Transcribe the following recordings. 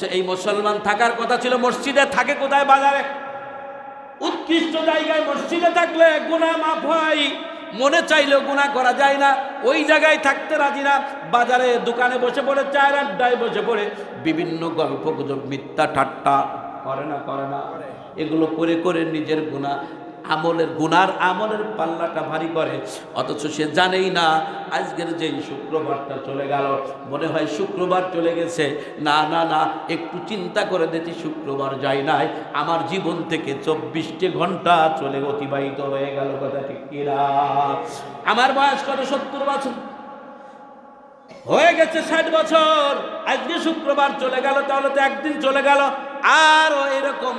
এই মুসলমান থাকার কথা ছিল, মসজিদে থাকে কোথায় বাজারে? উৎকৃষ্ট জায়গায় মসজিদে থাকলে গুণা মাফ হয়। মনে চাইলেও গুণা করা যায় না। ওই জায়গায় থাকতে রাজি না। বাজারে দোকানে বসে পড়ে, চায়ের আড্ডায় বসে পড়ে। বিভিন্ন গল্প গুজব মিথ্যা ঠাট্টা। করে না করে না। এগুলো করে করে নিজের গুণা আমলের গুনার আমলের পাল্লাটা ভারী করে। অথচ সে জানেই না, আজকের যেই শুক্রবারটা চলে গেল, মনে হয় শুক্রবার চলে গেছে। না না না, একটু চিন্তা করে দেখি শুক্রবার যাই নাই। আমার জীবন থেকে চব্বিশটি ঘণ্টা চলে অতিবাহিত হয়ে গেল, কথা ঠিক আমার বয়স কত? সত্তর বছর। হয়ে গেছে ষাট বছর। আজকে শুক্রবার চলে গেল, তাহলে তো একদিন চলে গেল। আরও এরকম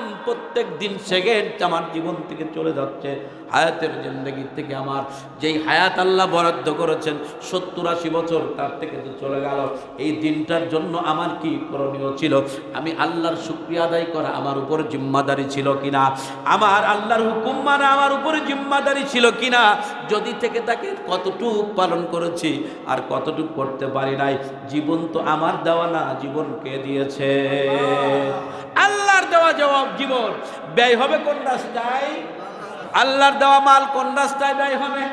প্রত্যেক দিন সেকেন্ড আমার জীবন থেকে চলে যাচ্ছে। হায়াতের জিন্দগি থেকে আমার যেই হায়াত আল্লাহ বরাদ্দ করেছেন, সত্তর আশি বছর তার থেকে তো চলে গেল। এই দিনটার জন্য আমার কি করণীয় ছিল? আমি আল্লাহর শুক্রিয়া আদায় করা আমার উপর জিম্মাদারি ছিল কিনা? আমার আল্লাহর হুকুম মানে আমার উপরে জিম্মাদারি ছিল কিনা? যদি থেকে তাকে কতটুক পালন করেছি, আর কতটুক করতে পারি নাই? জীবন তো আমার দেওয়া না, জীবন কে দিয়েছে? দেওয়া জবাব জীবন। ব্যয় হবে কোন রাস্তায়? আল্লাহর দেওয়া মাল কোন রাস্তায় ব্যয় হবে?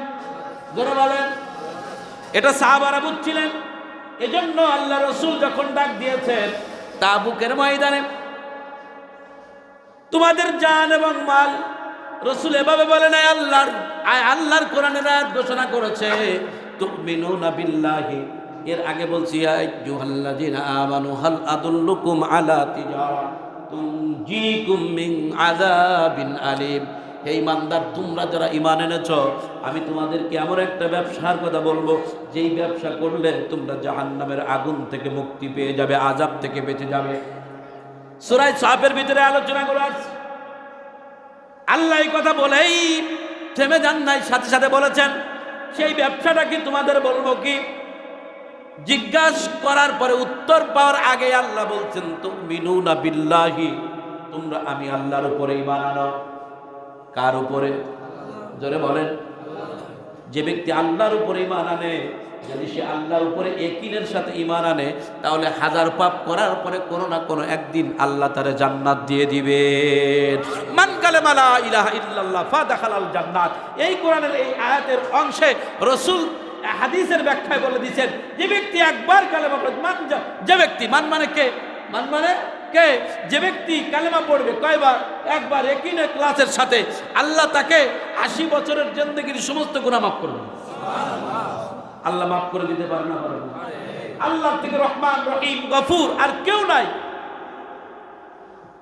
ধরে বলেন। এটা সাহাবারা বুঝছিলেন। এজন্য আল্লাহ রসুল যখন ডাক দিয়েছেন, তাবুকের ময়দানে, তোমাদের জান এবং মাল রসুল এভাবে বলে নাই, আল্লাহর আল্লাহর কোরআনের আয়াত ঘোষণা করেছে। তুমিনুনা বিল্লাহি। এর আগে বলছি আইয়ুহাল্লাযিনা আমানু, হাল আদুল্লুকুম আলা তিজারা। হে ইমানদার, তোমরা যারা ইমান এনেছ, আমি তোমাদেরকে এমন একটা ব্যবসার কথা বলব, যেই ব্যবসা করলে তোমরা জাহান্নামের আগুন থেকে মুক্তি পেয়ে যাবে আজাব থেকে বেঁচে যাবে। সুরাই সাপের ভিতরে আলোচনা করে আসছে। আল্লাহ কথা বলেই থেমে যান নাই, সাথে সাথে বলেছেন, সেই ব্যবসাটা কি তোমাদের বলব কি? জিজ্ঞাসা করার পরে উত্তর পাওয়ার আগে আল্লাহ বলছেন তো মিনু না বিল্লাহি। তোমরা আমি আল্লাহর উপরে ইমান আনো। কার উপরে? জোরে বলেন। যে ব্যক্তি আল্লাহর উপরে ইমান আনে, যদি সে আল্লাহর উপরে একিনের সাথে ইমান আনে, তাহলে হাজার পাপ করার পরে কোনো না কোনো একদিন আল্লাহ তারে জান্নাত দিয়ে দিবে মান কালেমা লা ইলাহা ইল্লাল্লাহ ফাদাখালাল জান্নাত। এই কোরআনের এই আয়াতের অংশে রসুল হাদিসের ব্যাখ্যায় বলে দিয়েছেন, যে ব্যক্তি একবার কালেমা পড়ে, মান যা- ব্যক্তি, মান মানে কে? মান মানে কে? যে ব্যক্তি কালেমা পড়বে কয়বার? একবার একিনে ক্লাসের সাথে। আল্লাহ তাকে আশি বছরের জিন্দগির সমস্ত গুণা মাফ করবে আল্লাহ মাফ করে দিতে পারে না আল্লাহ থেকে রহমান, রহিম, গফুর, আর কেউ নাই।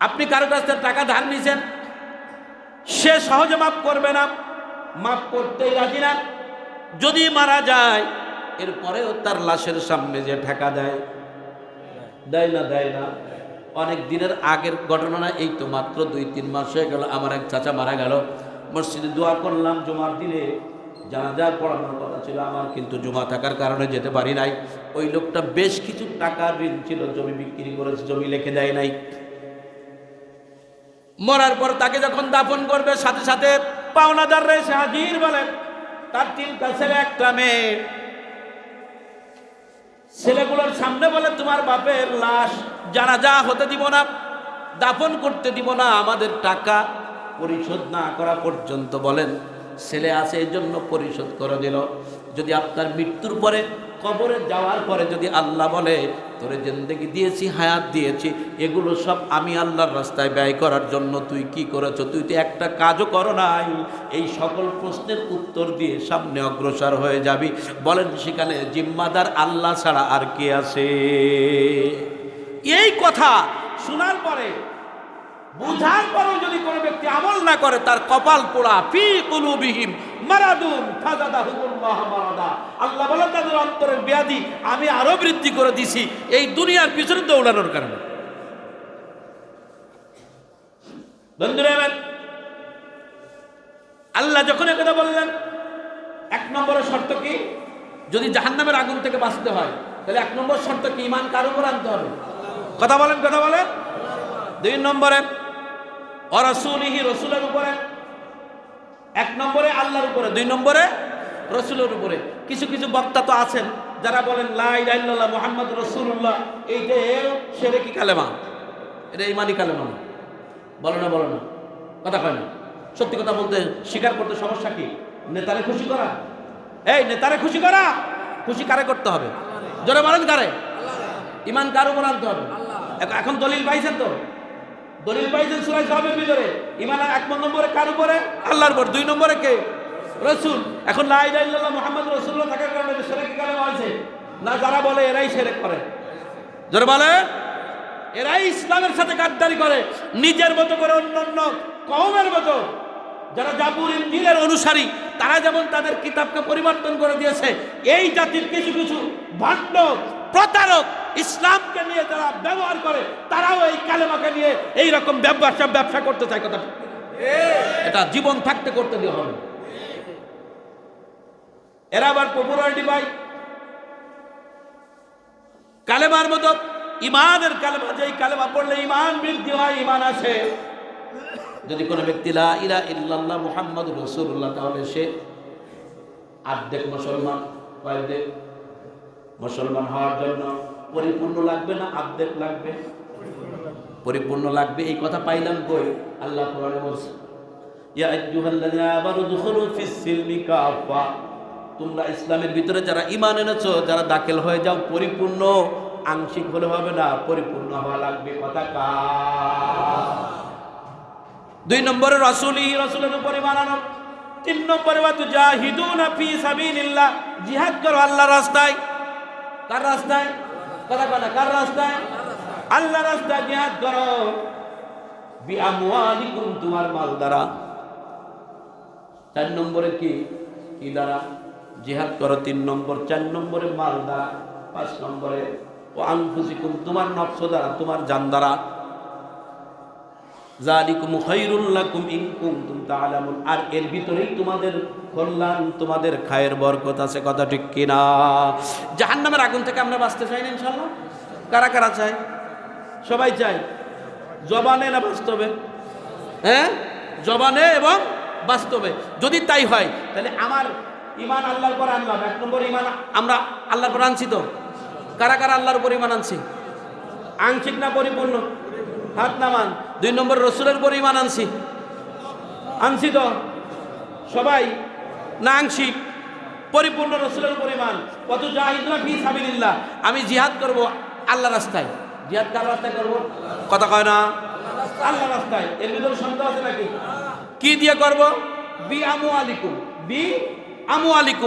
আপনি কারও কাছ থেকে টাকা ধার নিয়েছেন? সে সহজে মাফ করবে না। মাফ করতেই রাজি না। যদি মারা যায়, এরপরেও তার লাশের সামনে যে ঠেকা দেয়। দেয় না দেয় না। অনেক দিনের আগের ঘটনা না, এই তো মাত্র দুই, তিন মাস হয়ে গেল, আমার এক চাচা মারা গেল। মসজিদে দোয়া করলাম জুমার দিনে। জানাজা পড়ানোর কথা ছিল আমার, কিন্তু জমা থাকার কারণে যেতে পারি নাই। ওই লোকটা বেশ কিছু টাকার ঋণ ছিল, জমি বিক্রি করেছে, জমি লিখে দেয় নাই। মরার পর তাকে যখন দাফন করবে, সাথে সাথে পাওনাদার এসে হাজির বলেন তার তিনটা ছেলে, একটা মেয়ে। ছেলেগুলোর সামনে বলে, তোমার বাপের লাশ জানাজা হতে দিব না, দাফন করতে দিব না, আমাদের টাকা পরিশোধ না করা পর্যন্ত বলেন। ছেলে আছে এই জন্য পরিশোধ করে দিল। যদি আপনার মৃত্যুর পরে কবরে যাওয়ার পরে যদি আল্লাহ বলে, তোরে জিন্দেগি দিয়েছি, হায়াত দিয়েছি, এগুলো সব আমি আল্লাহর রাস্তায় ব্যয় করার জন্য তুই কি করেছ? তুই তো একটা কাজও করো নাই। এই সকল প্রশ্নের উত্তর দিয়ে সামনে অগ্রসর হয়ে যাবি। বলেন সেখানে, জিম্মাদার আল্লাহ ছাড়া আর কে আছে? এই কথা শোনার পরে, বুঝার পরেও যদি কোনো ব্যক্তি আমল না করে, তার কপাল পোড়া, ফি কুলুবিহিম মারাদুন, ফাজাদাহুমুল্লাহ মারাদা। আল্লাহ বলেন তাদের অন্তরের ব্যাধি আমি আরও বৃদ্ধি করে দিছি। এই দুনিয়ার পিছনে দৌড়ানোর কারণে। বন্ধুরা আল্লাহ যখন একথা বললেন, এক নম্বরের শর্ত কি? যদি জাহান্নামের আগুন থেকে বাঁচতে হয়, তাহলে এক নম্বর শর্ত কি? ইমান কার উপর আনতে হবে? কথা বলেন কথা বলেন। দুই নম্বরে অরসুলিহি রসুলের উপরে এক নম্বরে আল্লাহর উপরে দুই নম্বরে রসুলের উপরে। কিছু কিছু বক্তা তো আছেন যারা বলেন লাই মোহাম্মদ রসুল্লাহ এইটা সেরে কি কালেমা? এটা ইমানি কালেমা না। বলো না বলো না। কথা কয় না। সত্যি কথা বলতে স্বীকার করতে সমস্যা কি? নেতারে খুশি করা? এই নেতারে খুশি করা? খুশি কারে করতে হবে? জোরে বলেন কারে? ইমান কার উপর আনতে হবে? এখন- এখন দলিল পাইছেন তো? দলিল পাইছেন সুরাই সাহেবের ভিতরে। ইমান এক নম্বরে কার উপরে? আল্লাহর উপর। দুই নম্বরে কে? রসুল। এখন লা ইলাহা ইল্লাল্লাহ মুহাম্মদ রাসূলুল্লাহ থাকার কারণে সেরেক কালেমা হয়েছে? না, যারা বলে এরাই সেরেক করে। জোরে বলে? এরাই ইসলামের সাথে গাদ্দারি করে। নিজের মতো করে অন্যান্য কওমের মতো। যারা জাবুর ইঞ্জিলের অনুসারী, তারা যেমন তাদের কিতাবকে পরিবর্তন করে দিয়েছে, এই জাতির কিছু কিছু ভণ্ড প্রতারক ইসলামকে নিয়ে যারা ব্যবহার করে, তারাও এই কালেমাকে নিয়ে এই রকম ব্যবসা ব্যবসা করতে চায়, কথা। এটা জীবন থাকতে করতে দিয়ে হবে। এরা আবার পপুলারিটি পায়। কালেমার মতো ইমানের কালেমা, যেই কালেমা পড়লে ইমান বৃদ্ধি হয়, ইমান আসে। যদি কোনো ব্যক্তি, লা ইলা ইল্লাল্লাহ মুহাম্মদ রসুল্লাহ তাহলে সে আর্ধেক মুসলমান কয়েকদেক মুসলমান হওয়ার জন্য পরিপূর্ণ লাগবে না? আর্ধেক লাগবে? পরিপূর্ণ লাগবে, এই কথা পাইলাম কই? আল্লাহ কোরআনে বলছে, ইয়া আইয়ুহাল্লাযিনা আমানু দুখুলু ফিস সিলমি কাফা তোমরা ইসলামের ভিতরে যারা ঈমান এনেছো, যারা দাখিল হয়ে যাও, পরিপূর্ণ, আংশিক হলে হবে না, পরিপূর্ণ হওয়া লাগবে, কথা কা দুই নম্বরে রসুলি রসুলের উপরে বানানো তিন নম্বরে বা তুজাহিদুনা ফি সাবিলিল্লাহ। জিহাদ করো আল্লাহর রাস্তায়। কার রাস্তায়? কথা বলা কার রাস্তায়? আল্লাহ রাস্তা জিহাদ করো। বিআমওয়ালিকুম, তোমার মাল দ্বারা। চার নম্বরে কি? কি দ্বারা? জিহাদ করো তিন নম্বর, চার নম্বরে মাল দ্বারা, পাঁচ নম্বরে, ও আনফুসিকুম, তোমার নফস দ্বারা, তোমার জান দ্বারা। জালিকুম খায়রুল লাকুম ইন কুনতুম তাআলামুন। আর এর ভিতরেই তোমাদের কল্যাণ, তোমাদের খায়ের বরকত আছে, কথা ঠিক কিনা? জাহান্নামের আগুন থেকে আমরা বাঁচতে চাই না ইনশাআল্লাহ? কারা কারা চায়? সবাই চায়। জবানে না বাস্তবে? হ্যাঁ? জবানে এবং বাস্তবে। যদি তাই হয়, তাহলে আমার ইমান আল্লাহর পর আনলাম। এক নম্বর ইমান আমরা আল্লাহর পর আনছি তো। কারা কারা আল্লাহর উপর ইমান আনছি? আংশিক না পরিপূর্ণ? হাত নামান। দুই নম্বর রসুলের উপর ইমান আনছি। আনছি তো? সবাই? না আংশিক পরিপূর্ণ রসুলের পরিমাণ। কত জাহিদুল ফি সাবিলিল্লাহ। আমি জিহাদ করব আল্লাহ রাস্তায়। জিহাদ কার রাস্তায় করব? কথা কয় না। আল্লাহ রাস্তায়। এর ভিতরে সন্দেহ আছে নাকি? কি দিয়ে করব? বি আমু আলিকুম। বি আমু আলিকুম।